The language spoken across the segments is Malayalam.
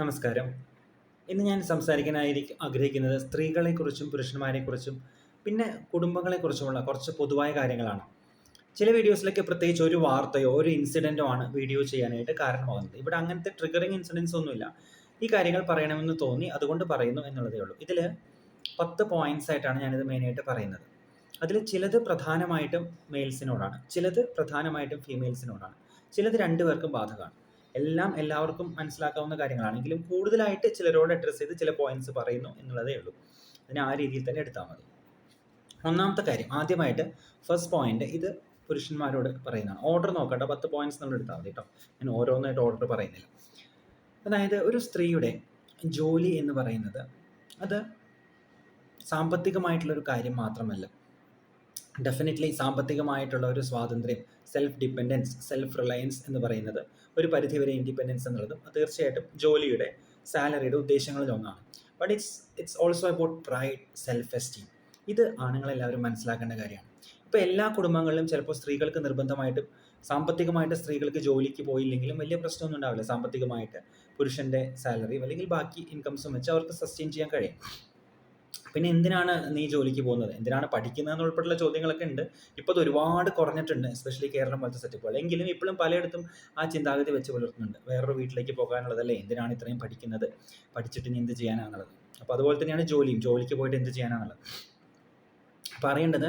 നമസ്കാരം. ഇന്ന് ഞാൻ സംസാരിക്കാനായിരിക്കും ആഗ്രഹിക്കുന്നത് സ്ത്രീകളെക്കുറിച്ചും പുരുഷന്മാരെക്കുറിച്ചും പിന്നെ കുടുംബങ്ങളെക്കുറിച്ചുമുള്ള കുറച്ച് പൊതുവായ കാര്യങ്ങളാണ്. ചില വീഡിയോസിലൊക്കെ പ്രത്യേകിച്ച് ഒരു വാർത്തയോ ഒരു ഇൻസിഡന്റോ ആണ് വീഡിയോ ചെയ്യാനായിട്ട് കാരണമാകുന്നത്. ഇവിടെ അങ്ങനത്തെ ട്രിഗറിങ് ഇൻസിഡൻസ് ഒന്നുമില്ല. ഈ കാര്യങ്ങൾ പറയണമെന്ന് തോന്നി അതുകൊണ്ട് പറയുന്നു എന്നുള്ളതേ ഉള്ളൂ. ഇതിൽ പത്ത് പോയിന്റ്സ് ആയിട്ടാണ് ഞാനിത് മെയിനായിട്ട് പറയുന്നത്. അതിൽ ചിലത് പ്രധാനമായിട്ടും മെയിൽസിനോടാണ് ചിലത് പ്രധാനമായിട്ടും ഫീമെയിൽസിനോടാണ് ചിലത് രണ്ടുപേർക്കും ബാധകമാണ്. എല്ലാം എല്ലാവർക്കും മനസ്സിലാക്കാവുന്ന കാര്യങ്ങളാണെങ്കിലും കൂടുതലായിട്ട് ചിലരോട് അഡ്രസ്സ് ചെയ്ത് ചില പോയിന്റ്സ് പറയുന്നു എന്നുള്ളതേ ഉള്ളൂ. അതിനെ ആ രീതിയിൽ തന്നെ എടുത്താൽ മതി. ഒന്നാമത്തെ കാര്യം ആദ്യമായിട്ട് ഫസ്റ്റ് പോയിന്റ് ഇത് പുരുഷന്മാരോട് പറയുന്നതാണ്. ഓർഡർ നോക്കട്ടെ പത്ത് പോയിന്റ്സ് നമ്മൾ എടുത്താൽ മതി കേട്ടോ ഞാൻ ഓരോന്നായിട്ട് ഓർഡർ പറയുന്നില്ല. അതായത് ഒരു സ്ത്രീയുടെ ജോലി എന്ന് പറയുന്നത് അത് സാമ്പത്തികമായിട്ടുള്ളൊരു കാര്യം മാത്രമല്ല. ഡെഫിനറ്റ്ലി സാമ്പത്തികമായിട്ടുള്ള ഒരു സ്വാതന്ത്ര്യം സെൽഫ് ഡിപ്പെൻഡൻസ് സെൽഫ് റിലയൻസ് എന്ന് പറയുന്നത് ഒരു പരിധിവരെ ഇൻഡിപെൻഡൻസ് എന്നുള്ളതും തീർച്ചയായിട്ടും ജോലിയുടെ സാലറിയുടെ ഉദ്ദേശങ്ങളിൽ ഒന്നാണ്. But it's it's also about pride self esteem ഇത് ആണുങ്ങളെല്ലാവരും മനസ്സിലാക്കേണ്ട കാര്യമാണ്. ഇപ്പോൾ എല്ലാ കുടുംബങ്ങളിലും ചിലപ്പോൾ സ്ത്രീകൾക്ക് നിർബന്ധമായിട്ടും സാമ്പത്തികമായിട്ട് സ്ത്രീകൾക്ക് ജോലിക്ക് പോയില്ലെങ്കിലും വലിയ പ്രശ്നമൊന്നും ഉണ്ടാവില്ല. സാമ്പത്തികമായിട്ട് പുരുഷന്റെ സാലറി അല്ലെങ്കിൽ ബാക്കി ഇൻകംസും വെച്ച് അവർക്ക് സസ്റ്റെയിൻ ചെയ്യാൻ കഴിയും. പിന്നെ എന്തിനാണ് നീ ജോലിക്ക് പോകുന്നത്? എന്തിനാണ് പഠിക്കുന്നത് ഉൾപ്പെടെയുള്ള ചോദ്യങ്ങളൊക്കെ ഉണ്ട്. ഇപ്പോൾ അത് ഒരുപാട് കുറഞ്ഞിട്ടുണ്ട് എസ്പെഷ്യലി കേരളം പോലത്തെ സെറ്റപ്പുകൾ എങ്കിലും ഇപ്പോഴും പലയിടത്തും ആ ചിന്താഗതി വെച്ച് പുലർത്തുന്നുണ്ട്. വേറൊരു വീട്ടിലേക്ക് പോകാനുള്ളതല്ലേ? എന്തിനാണ് ഇത്രയും പഠിക്കുന്നത്? പഠിച്ചിട്ട് ഇനി എന്ത് ചെയ്യാനാണുള്ളത്? അപ്പോൾ അതുപോലെ തന്നെയാണ് ജോലിയും. ജോലിക്ക് പോയിട്ട് എന്ത് ചെയ്യാനാണുള്ളത്? പറയേണ്ടത്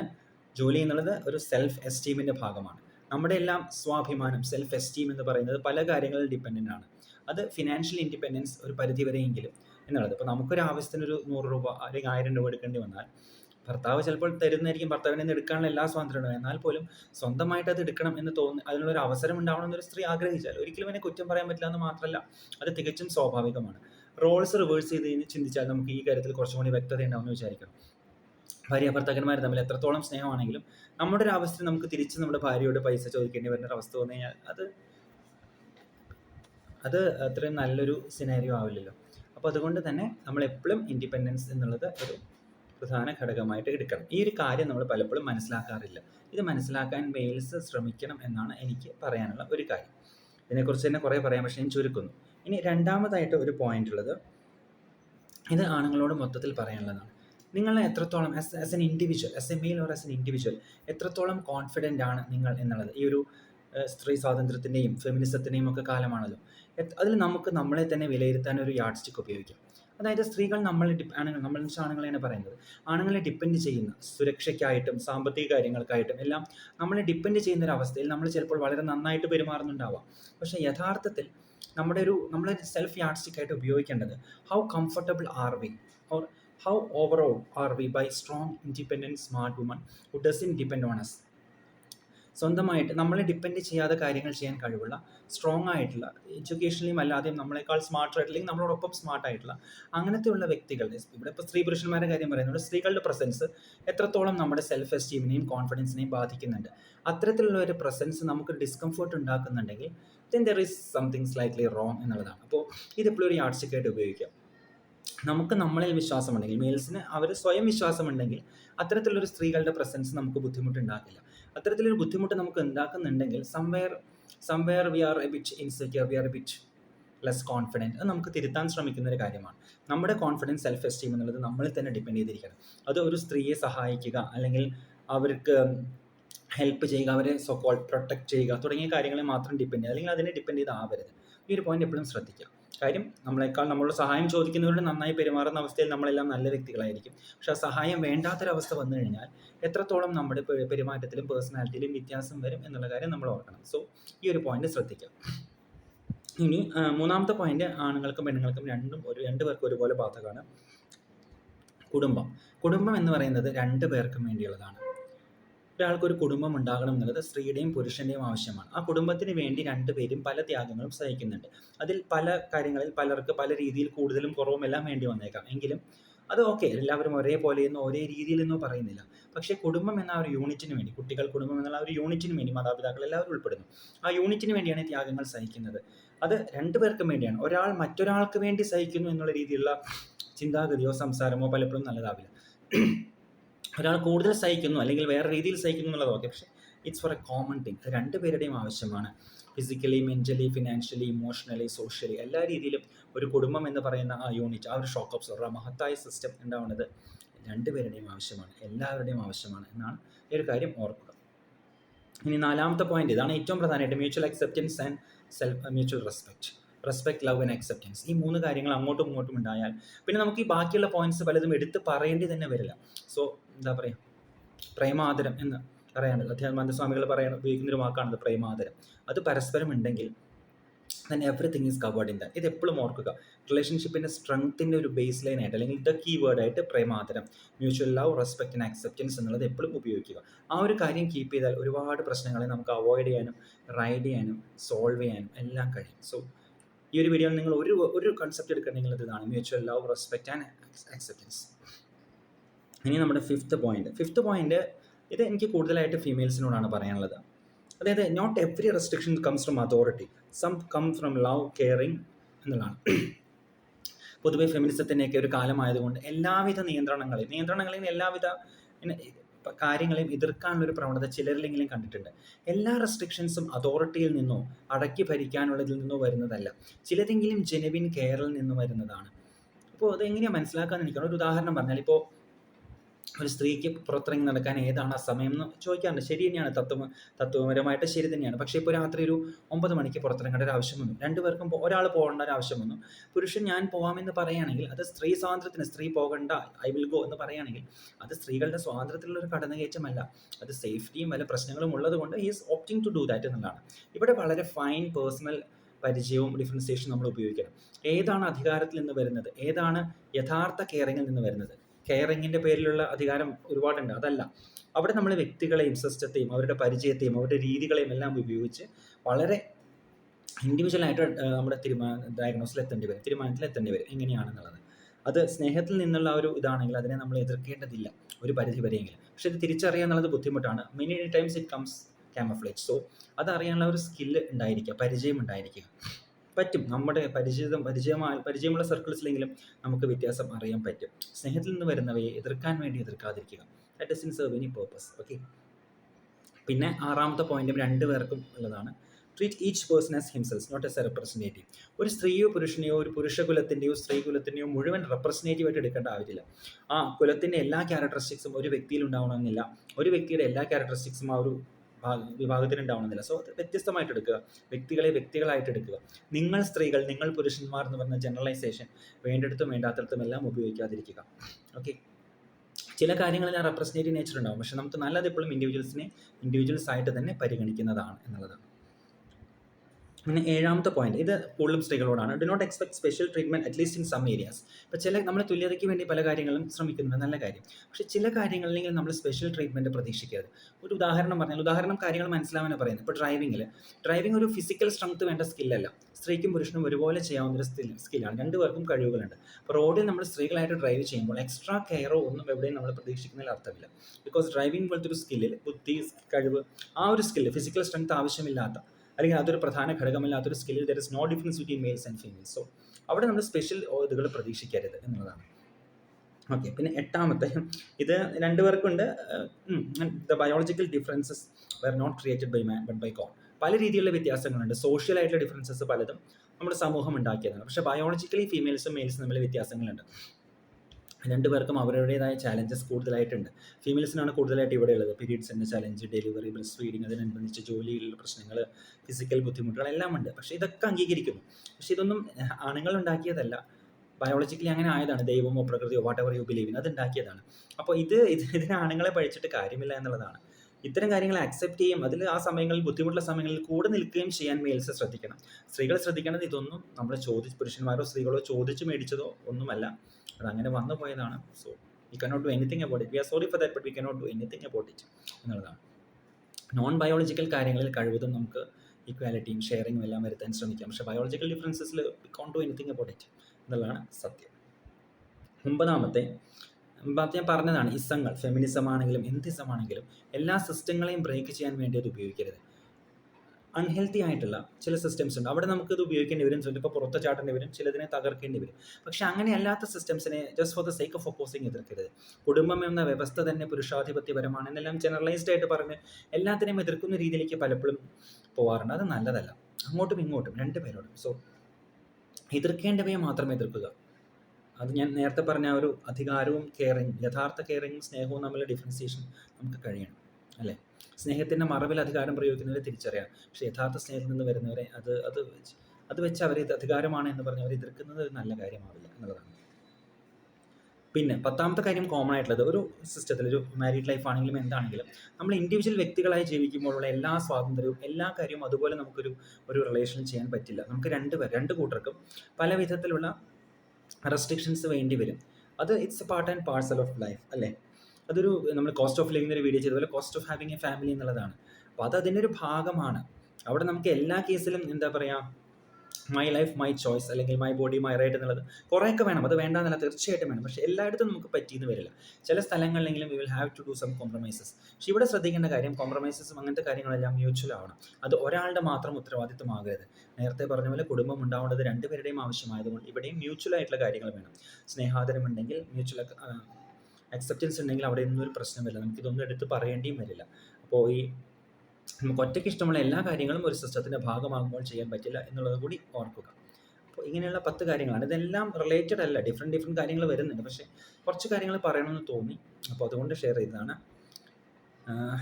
ജോലി എന്നുള്ളത് ഒരു സെൽഫ് എസ്റ്റീമിന്റെ ഭാഗമാണ്. നമ്മുടെ എല്ലാം സ്വാഭിമാനം സെൽഫ് എസ്റ്റീം എന്ന് പറയുന്നത് പല കാര്യങ്ങളിൽ ഡിപ്പെൻഡന്റ് ആണ്. അത് ഫിനാൻഷ്യൽ ഇൻഡിപെൻഡൻസ് ഒരു പരിധി വരെയെങ്കിലും എന്നുള്ളത്. ഇപ്പോൾ നമുക്കൊരു ആവശ്യത്തിന് ഒരു നൂറ് രൂപ അല്ലെങ്കിൽ ആയിരം രൂപ എടുക്കേണ്ടി വന്നാൽ ഭർത്താവ് ചിലപ്പോൾ തരുന്നതായിരിക്കും ഭർത്താവിനെ എടുക്കാനുള്ള എല്ലാ സ്വാതന്ത്ര്യവും എന്നാൽ പോലും സ്വന്തമായിട്ട് അത് എടുക്കണം എന്ന് തോന്നി അതിനുള്ളൊരു അവസരം ഉണ്ടാവണം എന്നൊരു സ്ത്രീ ആഗ്രഹിച്ചാൽ ഒരിക്കലും അതിനെ കുറ്റം പറയാൻ പറ്റില്ല എന്ന് മാത്രമല്ല അത് തികച്ചും സ്വാഭാവികമാണ്. റോൾസ് റിവേഴ്സ് ചെയ്ത് ചിന്തിച്ചാൽ നമുക്ക് ഈ കാര്യത്തിൽ കുറച്ചും കൂടി വ്യക്തത ഉണ്ടാവുമെന്ന് വിചാരിക്കണം ഭാര്യ ഭർത്താക്കന്മാർ തമ്മിൽ എത്രത്തോളം സ്നേഹമാണെങ്കിലും നമ്മുടെ ഒരു അവസ്ഥയിൽ നമുക്ക് തിരിച്ച് നമ്മുടെ ഭാര്യയോട് പൈസ ചോദിക്കേണ്ടി വരുന്ന ഒരു അവസ്ഥ വന്നു കഴിഞ്ഞാൽ അത് അത് അത്രയും നല്ലൊരു സിനാരിയോ ആവില്ലല്ലോ. അപ്പോൾ അതുകൊണ്ട് തന്നെ നമ്മൾ എപ്പോഴും ഇൻഡിപെൻഡൻസ് എന്നുള്ളത് ഒരു പ്രധാന ഘടകമായിട്ട് എടുക്കണം. ഈ ഒരു കാര്യം നമ്മൾ പലപ്പോഴും മനസ്സിലാക്കാറില്ല. ഇത് മനസ്സിലാക്കാൻ മെയിൽസ് ശ്രമിക്കണം എന്നാണ് എനിക്ക് പറയാനുള്ള ഒരു കാര്യം. ഇതിനെക്കുറിച്ച് തന്നെ കുറേ പറയാം പക്ഷേ ഞാൻ ചുരുക്കുന്നു. ഇനി രണ്ടാമതായിട്ട് ഒരു പോയിന്റ് ഉള്ളത് ഇത് ആണുങ്ങളോട് മൊത്തത്തിൽ പറയാനുള്ളതാണ്. നിങ്ങൾ എത്രത്തോളം as as an individual as a male or as an individual എത്രത്തോളം കോൺഫിഡന്റ് ആണ് നിങ്ങൾ എന്നുള്ളത്? ഈ ഒരു സ്ത്രീ സ്വാതന്ത്ര്യത്തിന്റെയും ഫെമിനിസത്തിന്റെയും ഒക്കെ കാലമാണല്ലോ. അതിൽ നമുക്ക് നമ്മളെ തന്നെ വിലയിരുത്താൻ ഒരു യാർഡ് സ്റ്റിക്ക് ഉപയോഗിക്കാം. അതായത് സ്ത്രീകൾ നമ്മളെ ഡിപ് ആണുങ്ങൾ നമ്മൾ ആണുങ്ങളെയാണ് പറയുന്നത്. ആണുങ്ങളെ ഡിപ്പെൻഡ് ചെയ്യുന്ന സുരക്ഷയ്ക്കായിട്ടും സാമ്പത്തിക കാര്യങ്ങൾക്കായിട്ടും എല്ലാം നമ്മളെ ഡിപ്പെൻഡ് ചെയ്യുന്ന ഒരു അവസ്ഥയിൽ നമ്മൾ ചിലപ്പോൾ വളരെ നന്നായിട്ട് പെരുമാറുന്നുണ്ടാവാം. പക്ഷേ യഥാർത്ഥത്തിൽ നമ്മുടെ ഒരു നമ്മളെ സെൽഫ് യാർഡ് സ്റ്റിക്ക് ആയിട്ട് ഉപയോഗിക്കേണ്ടത് how comfortable are we or how overall are we by strong independent smart woman who doesn't depend on us സ്വന്തമായിട്ട് നമ്മളെ ഡിപ്പെൻഡ് ചെയ്യാതെ കാര്യങ്ങൾ ചെയ്യാൻ കഴിവുള്ള സ്ട്രോങ് ആയിട്ടുള്ള എഡ്യൂക്കേഷനിലും അല്ലാതെയും നമ്മളെക്കാൾ സ്മാർട്ട് ആയിട്ട് അല്ലെങ്കിൽ നമ്മളോടൊപ്പം സ്മാർട്ട് ആയിട്ടുള്ള അങ്ങനത്തെയുള്ള വ്യക്തികൾ ഇവിടെ ഇപ്പോൾ സ്ത്രീ പുരുഷന്മാരുടെ കാര്യം പറയുന്നത് സ്ത്രീകളുടെ പ്രസൻസ് എത്രത്തോളം നമ്മുടെ സെൽഫ് എസ്റ്റീമിനെയും കോൺഫിഡൻസിനെയും ബാധിക്കുന്നുണ്ട്. അത്തരത്തിലുള്ള ഒരു പ്രസൻസ് നമുക്ക് discomfort ഉണ്ടാക്കുന്നുണ്ടെങ്കിൽ then there is something slightly wrong എന്നുള്ളതാണ്. അപ്പോൾ ഇതെപ്പോഴും ഒരു യാഡ്സ്റ്റിക്കായിട്ട് ഉപയോഗിക്കാം. നമുക്ക് നമ്മളിൽ വിശ്വാസമുണ്ടെങ്കിൽ മെയിൽസിന് അവർ സ്വയം വിശ്വാസമുണ്ടെങ്കിൽ അത്തരത്തിലൊരു സ്ത്രീകളുടെ പ്രസൻസ് നമുക്ക് ബുദ്ധിമുട്ടുണ്ടാക്കില്ല അത്തരത്തിലൊരു ബുദ്ധിമുട്ട് നമുക്ക് ഉണ്ടാക്കുന്നുണ്ടെങ്കിൽ somewhere somewhere we are a bit insecure we are a bit less confident അത് നമുക്ക് തിരുത്താൻ ശ്രമിക്കുന്ന ഒരു കാര്യമാണ്. നമ്മുടെ കോൺഫിഡൻസ് സെൽഫ് എസ്റ്റീം എന്നുള്ളത് നമ്മളിൽ തന്നെ ഡിപ്പെൻഡ് ചെയ്തിരിക്കണം. അത് ഒരു സ്ത്രീയെ സഹായിക്കുക അല്ലെങ്കിൽ അവർക്ക് ഹെൽപ്പ് ചെയ്യുക അവരെ സോ കോൾ പ്രൊട്ടക്ട് ചെയ്യുക തുടങ്ങിയ കാര്യങ്ങളെ മാത്രം ഡിപ്പെൻഡ് ചെയ്യുക. അല്ലെങ്കിൽ അതിനെ ഡിപ്പെൻഡ് ചെയ്ത് ആവരുത്. ഈ ഒരു പോയിന്റ് എപ്പോഴും ശ്രദ്ധിക്കുക. കാര്യം നമ്മളെക്കാൾ നമ്മളോട് സഹായം ചോദിക്കുന്നവരോട് നന്നായി പെരുമാറുന്ന അവസ്ഥയിൽ നമ്മളെല്ലാം നല്ല വ്യക്തികളായിരിക്കും. പക്ഷെ ആ സഹായം വേണ്ടാത്തൊരവസ്ഥ വന്നു കഴിഞ്ഞാൽ എത്രത്തോളം നമ്മുടെ പെരുമാറ്റത്തിലും പേഴ്സണാലിറ്റിയിലും വ്യത്യാസം വരും എന്നുള്ള കാര്യം നമ്മൾ ഓർക്കണം. സോ ഈ ഒരു പോയിന്റ് ശ്രദ്ധിക്കാം. ഇനി മൂന്നാമത്തെ പോയിന്റ് ആണുങ്ങൾക്കും പെണ്ണുങ്ങൾക്കും രണ്ടും ഒരു രണ്ട് പേർക്കും ഒരുപോലെ ബാധകമാണ്. കുടുംബം. കുടുംബം എന്ന് പറയുന്നത് രണ്ട് പേർക്കും വേണ്ടിയുള്ളതാണ്. ഒരാൾക്ക് ഒരു കുടുംബം ഉണ്ടാകണം എന്നുള്ളത് സ്ത്രീയുടെയും പുരുഷന്റെയും ആവശ്യമാണ്. ആ കുടുംബത്തിന് വേണ്ടി രണ്ടുപേരും പല ത്യാഗങ്ങളും സഹിക്കുന്നുണ്ട്. അതിൽ പല കാര്യങ്ങളിൽ പലർക്ക് പല രീതിയിൽ കൂടുതലും കുറവും എല്ലാം വേണ്ടി വന്നേക്കാം. എങ്കിലും അത് ഓക്കെ എല്ലാവരും ഒരേപോലെ എന്നോ ഒരേ രീതിയിൽ എന്നോ പറയുന്നില്ല. പക്ഷേ കുടുംബം എന്ന ഒരു യൂണിറ്റിന് വേണ്ടി കുട്ടികൾ കുടുംബം എന്നുള്ള ഒരു യൂണിറ്റിന് വേണ്ടി മാതാപിതാക്കൾ എല്ലാവരും ഉൾപ്പെടുന്നു. ആ യൂണിറ്റിന് വേണ്ടിയാണ് ത്യാഗങ്ങൾ സഹിക്കുന്നത്. അത് രണ്ടുപേർക്കും വേണ്ടിയാണ്. ഒരാൾ മറ്റൊരാൾക്ക് വേണ്ടി സഹിക്കുന്നു എന്നുള്ള രീതിയിലുള്ള ചിന്താഗതിയോ സംസാരമോ പലപ്പോഴും നല്ലതാവില്ല. ഒരാൾ കൂടുതൽ സഹിക്കുന്നു അല്ലെങ്കിൽ വേറെ രീതിയിൽ സഹിക്കുന്നു എന്നുള്ളത് ഓക്കെ. പക്ഷേ it's for a common thing രണ്ട് രണ്ടുപേരുടെയും ആവശ്യമാണ്. Physically mentally financially emotionally socially എല്ലാ രീതിയിലും ഒരു കുടുംബം എന്ന് പറയുന്ന ആ യൂണിറ്റ് ആ ഒരു ഷോക്ക് ഓബ്സർവർ ആ മഹത്തായ സിസ്റ്റം ഉണ്ടാവുന്നത് രണ്ടുപേരുടെയും ആവശ്യമാണ്. എല്ലാവരുടെയും ആവശ്യമാണ് എന്നാണ് ഈ ഒരു കാര്യം ഓർക്കുക. ഇനി നാലാമത്തെ പോയിന്റ് ഇതാണ് ഏറ്റവും പ്രധാനമായിട്ട് mutual acceptance and self mutual respect respect love and acceptance ഈ മൂന്ന് കാര്യങ്ങൾ അങ്ങോട്ടും ഇങ്ങോട്ടും ഉണ്ടായാൽ പിന്നെ നമുക്ക് ഈ ബാക്കിയുള്ള പോയിന്റ്സ് പലതും എടുത്ത് പറയേണ്ടി തന്നെ വരില്ല. സോ എന്താ പറയുക പ്രേമാദരം എന്ന് പറയാനുള്ളത്. അധ്യാത്മാനന്ദ സ്വാമികൾ പറയാൻ ഉപയോഗിക്കുന്ന ഒരു വാക്കാണത് പ്രേമാദരം. അത് പരസ്പരം ഉണ്ടെങ്കിൽ then everything is covered in the ഇത് എപ്പോഴും ഓർക്കുക. റിലേഷൻഷിപ്പിന്റെ സ്ട്രെങ്ത്തിന്റെ ഒരു ബേസ് ലൈൻ ആയിട്ട് അല്ലെങ്കിൽ ദ കീ വേർഡ് ആയിട്ട് പ്രേമാദരം mutual love respect and acceptance എന്നുള്ളത് എപ്പോഴും ഉപയോഗിക്കുക. ആ ഒരു കാര്യം കീപ്പ് ചെയ്താൽ ഒരുപാട് പ്രശ്നങ്ങളെ നമുക്ക് അവോയ്ഡ് ചെയ്യാനും റൈഡ് ചെയ്യാനും സോൾവ് ചെയ്യാനും എല്ലാം കഴിയും. സോ ഈ ഒരു വീഡിയോയിൽ നിങ്ങൾ ഒരു ഒരു കൺസെപ്റ്റ് എടുക്കണമെങ്കിൽ ഇതാണ് mutual love respect and acceptance ഇനി നമ്മുടെ ഫിഫ്ത്ത് പോയിന്റ് ഫിഫ്ത്ത് പോയിന്റ് ഇത് എനിക്ക് കൂടുതലായിട്ട് ഫീമെയിൽസിനോടാണ് പറയാനുള്ളത്. അതായത് not every restriction comes from authority some come from love caring എന്നുള്ളതാണ്. പൊതുവെ ഫെമിനിസത്തിന്റെയൊക്കെ ഒരു കാലമായതുകൊണ്ട് എല്ലാവിധ നിയന്ത്രണങ്ങളെയും നിയന്ത്രണങ്ങളെയും എല്ലാവിധ കാര്യങ്ങളെയും എതിർക്കാനുള്ളൊരു പ്രവണത ചിലരിലെങ്കിലും കണ്ടിട്ടുണ്ട്. എല്ലാ റെസ്ട്രിക്ഷൻസും അതോറിറ്റിയിൽ നിന്നോ അടക്കി ഭരിക്കാനുള്ളതിൽ നിന്നോ വരുന്നതല്ല. ചിലതെങ്കിലും ജെനുവിൻ കെയറിൽ നിന്ന് വരുന്നതാണ്. അപ്പോൾ അതെങ്ങനെയാണ് മനസ്സിലാക്കാൻ എനിക്കാണ് ഒരു ഉദാഹരണം പറഞ്ഞാൽ ഇപ്പോൾ ഒരു സ്ത്രീക്ക് പുറത്തിറങ്ങി നടക്കാൻ ഏതാണ് ആ സമയം എന്ന് ചോദിക്കാറുണ്ട്. ശരി തന്നെയാണ്. തത്വ തത്വപരമായിട്ട് ശരി തന്നെയാണ്. പക്ഷേ ഇപ്പോൾ രാത്രി ഒരു ഒമ്പത് മണിക്ക് പുറത്തിറങ്ങേണ്ട ഒരു ആവശ്യം വന്നു. രണ്ടുപേർക്കും ഒരാൾ പോകേണ്ട ഒരു ആവശ്യം വന്നു. പുരുഷൻ ഞാൻ പോകാമെന്ന് പറയുകയാണെങ്കിൽ അത് സ്ത്രീ സ്വാതന്ത്ര്യത്തിന് സ്ത്രീ പോകണ്ട ഐ വിൽ ഗോ എന്ന് പറയുകയാണെങ്കിൽ അത് സ്ത്രീകളുടെ സ്വാതന്ത്ര്യത്തിലുള്ള ഒരു കടന്നുകയറ്റമല്ല. അത് സേഫ്റ്റിയും വല്ല പ്രശ്നങ്ങളും ഉള്ളത് കൊണ്ട് is opting to do that എന്നുള്ളതാണ്. ഇവിടെ വളരെ ഫൈൻ പേഴ്സണൽ പരിചയവും ഡിഫറൻസിയേഷനും നമ്മൾ ഉപയോഗിക്കണം. ഏതാണ് അധികാരത്തിൽ നിന്ന് വരുന്നത്? ഏതാണ് യഥാർത്ഥ കെയറിങ്ങിൽ നിന്ന് വരുന്നത്? കെയറിങ്ങിന്റെ പേരിലുള്ള അധികാരം ഒരുപാടുണ്ട്. അതല്ല. അവിടെ നമ്മൾ വ്യക്തികളെയും സിസ്റ്റത്തെയും അവരുടെ പരിചയത്തെയും അവരുടെ രീതികളെയും എല്ലാം ഉപയോഗിച്ച് വളരെ ഇൻഡിവിജ്വലായിട്ട് നമ്മുടെ തീരുമാന ഡയഗ്നോസിൽ എത്തേണ്ടി വരും. തീരുമാനത്തിൽ എത്തേണ്ടി വരും. എങ്ങനെയാണെന്നുള്ളത്. അത് സ്നേഹത്തിൽ നിന്നുള്ള ഒരു ഇതാണെങ്കിൽ അതിനെ നമ്മൾ എതിർക്കേണ്ടതില്ല. ഒരു പരിധി വരെയെങ്കിലും. പക്ഷെ ഇത് തിരിച്ചറിയുക എന്നുള്ളത് ബുദ്ധിമുട്ടാണ് many times it comes camouflage so അതറിയാനുള്ള ഒരു സ്കില്ല് ഉണ്ടായിരിക്കുക പരിചയം ഉണ്ടായിരിക്കുക. പറ്റും. നമ്മുടെ പരിചിതം പരിചയമായ പരിചയമുള്ള സർക്കിൾസിലെങ്കിലും നമുക്ക് വ്യത്യാസം അറിയാൻ പറ്റും. സ്നേഹത്തിൽ നിന്ന് വരുന്നവയെ എതിർക്കാൻ വേണ്ടി എതിർക്കാതിരിക്കുക. That is in serve any purpose okay പിന്നെ ആറാമത്തെ പോയിന്റും രണ്ട് പേർക്കും ഉള്ളതാണ്. Treat each person as himself not as a representative ഒരു സ്ത്രീയോ പുരുഷനെയോ ഒരു പുരുഷ കുലത്തിന്റെയോ സ്ത്രീ കുലത്തിന്റെയോ മുഴുവൻ റെപ്രസെന്റേറ്റീവ് ആയിട്ട് എടുക്കേണ്ട ആവശ്യമില്ല. ആ കുലത്തിന്റെ എല്ലാ ക്യാരക്ടറിസ്റ്റിക്സും ഒരു വ്യക്തിയിൽ ഉണ്ടാവണമെന്നില്ല. ഒരു വ്യക്തിയുടെ എല്ലാ ക്യാരക്ടറിസ്റ്റിക്സും ആ ഒരു വിഭാഗത്തിന് ഉണ്ടാവണമെന്നില്ല സോ വ്യത്യസ്തമായിട്ട് എടുക്കുക. വ്യക്തികളെ വ്യക്തികളായിട്ട് എടുക്കുക. നിങ്ങൾ സ്ത്രീകൾ നിങ്ങൾ പുരുഷന്മാർ എന്ന് പറഞ്ഞ ജനറലൈസേഷൻ വേണ്ടിടത്തും വേണ്ടാത്തടത്തും എല്ലാം ഉപയോഗിക്കാതിരിക്കുക. ഓക്കെ ചില കാര്യങ്ങളിൽ ഞാൻ റെപ്രസെന്റേറ്റീവ് നേച്ചർ ഉണ്ടാവും. പക്ഷെ നമുക്ക് നല്ലത് എപ്പോഴും ഇൻഡിവിജ്വൽസിനെ ഇൻഡിവിജ്വൽസ് ആയിട്ട് തന്നെ പരിഗണിക്കുന്നതാണ് എന്നുള്ളതാണ്. പിന്നെ ഏഴാമത്തെ പോയിന്റ് ഇത് കൂടുതലും സ്ത്രീകളോടാണ്. Do not expect special treatment at least in some areas ഇപ്പോൾ ചില നമ്മൾ തുല്യതയ്ക്ക് വേണ്ടി പല കാര്യങ്ങളും ശ്രമിക്കുന്നുണ്ട് നല്ല കാര്യം. പക്ഷെ ചില കാര്യങ്ങളിലെങ്കിലും നമ്മൾ സ്പെഷ്യൽ ട്രീറ്റ്മെന്റ് പ്രതീക്ഷിക്കരുത്. ഒരു ഉദാഹരണം പറഞ്ഞാൽ ഉദാഹരണം കാര്യങ്ങൾ മനസ്സിലാവാനാണ് പറയുന്നത്. ഇപ്പോൾ ഡ്രൈവിംഗിൽ ഡ്രൈവിംഗ് ഒരു ഫിസിക്കൽ സ്ട്രെങ്ത് വേണ്ട സ്കില്ലല്ല സ്ത്രീക്കും പുരുഷനും ഒരുപോലെ ചെയ്യാവുന്ന ഒരു സ്കിൽ സ്കില്ലാണ് രണ്ടുപേർക്കും കഴിവുകളുണ്ട്. അപ്പോൾ റോഡിൽ നമ്മൾ സ്ത്രീകളായിട്ട് ഡ്രൈവ് ചെയ്യുമ്പോൾ എക്സ്ട്രാ കെയറോ ഒന്നും എവിടെയും നമ്മൾ പ്രതീക്ഷിക്കുന്നതിൽ അർത്ഥമില്ല. ബിക്കോസ് ഡ്രൈവിംഗ് പോലത്തെ ഒരു സ്കില്ലിൽ ബുദ്ധി കഴിവ് ആ ഒരു സ്കില്ല് ഫിസിക്കൽ സ്ട്രെങ്ത് ആവശ്യമില്ലാത്ത അല്ലെങ്കിൽ അതൊരു പ്രധാന ഘടകമല്ലാത്തൊരു സ്കില്ലിൽ there is no difference between males and females so അവിടെ നമ്മൾ സ്പെഷ്യൽ ഇതുകൾ പ്രതീക്ഷിക്കരുത് എന്നുള്ളതാണ്. ഓക്കെ പിന്നെ എട്ടാമത്തെ ഇത് രണ്ടുപേർക്കുണ്ട് the biological differences were not created by man but by God പല രീതിയിലുള്ള വ്യത്യാസങ്ങളുണ്ട്. സോഷ്യൽ ആയിട്ടുള്ള ഡിഫറൻസസ് പലതും നമ്മുടെ സമൂഹം ഉണ്ടാക്കിയതാണ്. പക്ഷേ ബയോളജിക്കലി ഫീമെയിൽസും മെയിൽസും തമ്മിൽ വ്യത്യാസങ്ങളുണ്ട്. രണ്ടുപേർക്കും അവരുടേതായ ചാലഞ്ചസ് കൂടുതലായിട്ടുണ്ട്. ഫീമെയിൽസിനാണ് കൂടുതലായിട്ട് ഇവിടെ ഉള്ളത് പീരീഡ്സിന്റെ ചലഞ്ച് ഡെലിവറി ബ്രസ്റ്റ് ഫീഡിങ് അതിനനുബന്ധിച്ച് ജോലിയിലുള്ള പ്രശ്നങ്ങൾ ഫിസിക്കൽ ബുദ്ധിമുട്ടുകൾ എല്ലാം ഉണ്ട് പക്ഷേ ഇതൊക്കെ അംഗീകരിക്കുന്നു. പക്ഷേ ഇതൊന്നും ആണുങ്ങൾ ഉണ്ടാക്കിയതല്ല ബയോളജിക്കലി അങ്ങനെ ആയതാണ്. ദൈവമോ പ്രകൃതിയോ വാട്ട് എവർ യു ബിലീവ് അത് ഉണ്ടാക്കിയതാണ് അപ്പോൾ ഇത് ഇത് ഇതിന് ആണുങ്ങളെ പഴിച്ചിട്ട് കാര്യമില്ല എന്നുള്ളതാണ്. ഇത്തരം കാര്യങ്ങൾ അക്സെപ്റ്റ് ചെയ്യും. അതിൽ ആ സമയങ്ങളിൽ ബുദ്ധിമുട്ടുള്ള സമയങ്ങളിൽ കൂടെ നിൽക്കുകയും ചെയ്യാൻ മെയിൽസ് ശ്രദ്ധിക്കണം. സ്ത്രീകൾ ശ്രദ്ധിക്കേണ്ടത് ഇതൊന്നും നമ്മൾ ചോദിച്ച് പുരുഷന്മാരോ സ്ത്രീകളോ ചോദിച്ച് മേടിച്ചതോ ഒന്നുമല്ല. അത് അങ്ങനെ വന്നു പോയതാണ്. So we cannot do anything about it we are sorry for that but we cannot do anything about it എന്നുള്ളതാണ്. നോൺ ബയോളജിക്കൽ കാര്യങ്ങളിൽ കഴിവതും നമുക്ക് ഈക്വാലിറ്റിയും ഷെയറിങ്ങും എല്ലാം വരുത്താൻ ശ്രമിക്കാം. പക്ഷേ biological ഡിഫറൻസസിൽ we can't do anything about it എന്നുള്ളതാണ് സത്യം. ഒമ്പതാമത്തെ ഞാൻ പറഞ്ഞതാണ് ഇസങ്ങൾ ഫെമിനിസം ആണെങ്കിലും എന്തിസം ആണെങ്കിലും എല്ലാ സിസ്റ്റങ്ങളെയും ബ്രേക്ക് ചെയ്യാൻ വേണ്ടി അത് ഉപയോഗിക്കരുത്. അൺഹെൽത്തി ആയിട്ടുള്ള ചില സിസ്റ്റംസ് ഉണ്ട്. അവിടെ നമുക്ക് ഇത് ഉപയോഗിക്കേണ്ടി വരും. ചിലപ്പോൾ പുറത്ത് ചാട്ടേണ്ടി വരും. ചിലതിനെ തകർക്കേണ്ടി വരും. പക്ഷെ അങ്ങനെ അല്ലാത്ത സിസ്റ്റംസിനെ just for the sake of opposing എതിർക്കരുത്. കുടുംബം എന്ന വ്യവസ്ഥ തന്നെ പുരുഷാധിപത്യപരമാണ്. എന്നെല്ലാം ജനറലൈസ്ഡ് ആയിട്ട് പറഞ്ഞ് എല്ലാത്തിനെയും എതിർക്കുന്ന രീതിയിലേക്ക് പലപ്പോഴും പോകാറുണ്ട് അത് നല്ലതല്ല. അങ്ങോട്ടും ഇങ്ങോട്ടും രണ്ട് പേരോടും. സോ എതിർക്കേണ്ടവയെ മാത്രമേ എതിർക്കുക. അത് ഞാൻ നേരത്തെ പറഞ്ഞ ഒരു അധികാരവും കെയറിങ് യഥാർത്ഥ കെയറിങ്ങും സ്നേഹവും തമ്മിലുള്ള ഡിഫറൻസിയേഷൻ നമുക്ക് കഴിയണം അല്ലേ? സ്നേഹത്തിന്റെ മറവിൽ അധികാരം പ്രയോഗിക്കുന്നവരെ തിരിച്ചറിയാം പക്ഷേ യഥാർത്ഥ സ്നേഹത്തിൽ നിന്ന് വരുന്നവരെ അത് അത് അത് വെച്ച് അവർ ഇത് അധികാരമാണ് എന്ന് പറഞ്ഞ് അവർ എതിർക്കുന്നത് ഒരു നല്ല കാര്യമാവില്ല എന്നുള്ളതാണ്. പിന്നെ പത്താമത്തെ കാര്യം കോമൺ ആയിട്ടുള്ളത് ഒരു സിസ്റ്റത്തിൽ ഒരു മാരീഡ് ലൈഫ് ആണെങ്കിലും എന്താണെങ്കിലും നമ്മൾ ഇൻഡിവിജ്വൽ വ്യക്തികളായി ജീവിക്കുമ്പോഴുള്ള എല്ലാ സ്വാതന്ത്ര്യവും എല്ലാ കാര്യവും അതുപോലെ നമുക്കൊരു ഒരു റിലേഷൻ ചെയ്യാൻ പറ്റില്ല. നമുക്ക് രണ്ട് പേർ രണ്ട് കൂട്ടർക്കും പല വിധത്തിലുള്ള റെസ്ട്രിക്ഷൻസ് വേണ്ടി വരും. അത് it's a part and parcel of life അല്ലേ? അതൊരു നമ്മൾ കോസ്റ്റ് ഓഫ് ലിവിംഗ് ഒരു വീഡിയോ ചെയ്തതുപോലെ cost of having a family എന്നുള്ളതാണ്. അപ്പോൾ അത് അതിന്റെ ഒരു ഭാഗമാണ്. അവിടെ നമുക്ക് എല്ലാ കേസിലും എന്താ പറയുക മൈ ലൈഫ് മൈ ചോയ്സ് അല്ലെങ്കിൽ മൈ ബോഡി മൈ റൈറ്റ് എന്നുള്ളത് കുറേയൊക്കെ വേണം. അത് വേണ്ടെന്നല്ല തീർച്ചയായിട്ടും വേണം. പക്ഷേ എല്ലായിടത്തും നമുക്ക് പറ്റിയെന്ന് വരില്ല. ചില സ്ഥലങ്ങളിലെങ്കിലും we will have to do some compromises പക്ഷേ ഇവിടെ ശ്രദ്ധിക്കേണ്ട കാര്യം കോംപ്രമൈസസും അങ്ങനത്തെ കാര്യങ്ങളെല്ലാം മ്യൂച്വൽ ആവണം അത് ഒരാളുടെ മാത്രം ഉത്തരവാദിത്തമാകരുത് നേരത്തെ പറഞ്ഞ പോലെ കുടുംബം ഉണ്ടാവേണ്ടത് രണ്ടുപേരുടെയും ആവശ്യമായതുകൊണ്ട് ഇവിടെയും മ്യൂച്വൽ ആയിട്ടുള്ള കാര്യങ്ങൾ വേണം. സ്നേഹാദരം ഉണ്ടെങ്കിൽ മ്യൂച്വൽ അക്സെപ്റ്റൻസ് ഉണ്ടെങ്കിൽ അവിടെ ഒന്നും ഒരു വരില്ല. നമുക്കിതൊന്നും എടുത്ത് പറയേണ്ടിയും വരില്ല. അപ്പോൾ ഈ നമുക്ക് ഒറ്റയ്ക്ക് ഇഷ്ടമുള്ള എല്ലാ കാര്യങ്ങളും ഒരു സിസ്റ്റത്തിന്റെ ഭാഗമാകുമ്പോൾ ചെയ്യാൻ പറ്റില്ല എന്നുള്ളത് കൂടി ഓർക്കുക. അപ്പോൾ ഇങ്ങനെയുള്ള പത്ത് കാര്യങ്ങളാണ്. ഇതെല്ലാം റിലേറ്റഡ് അല്ല. ഡിഫറെന്റ് ഡിഫറെന്റ് കാര്യങ്ങൾ വരുന്നുണ്ട്. പക്ഷേ കുറച്ച് കാര്യങ്ങൾ പറയണമെന്ന് തോന്നി. അപ്പോൾ അതുകൊണ്ട് ഷെയർ ചെയ്തതാണ്.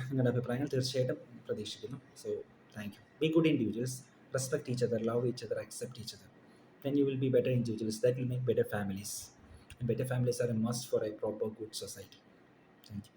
നിങ്ങളുടെ അഭിപ്രായങ്ങൾ തീർച്ചയായിട്ടും പ്രതീക്ഷിക്കുന്നു. So thank you be good individuals respect each other love each other accept each other you will be better individuals that will make better families better families are a must for a proper good society thank you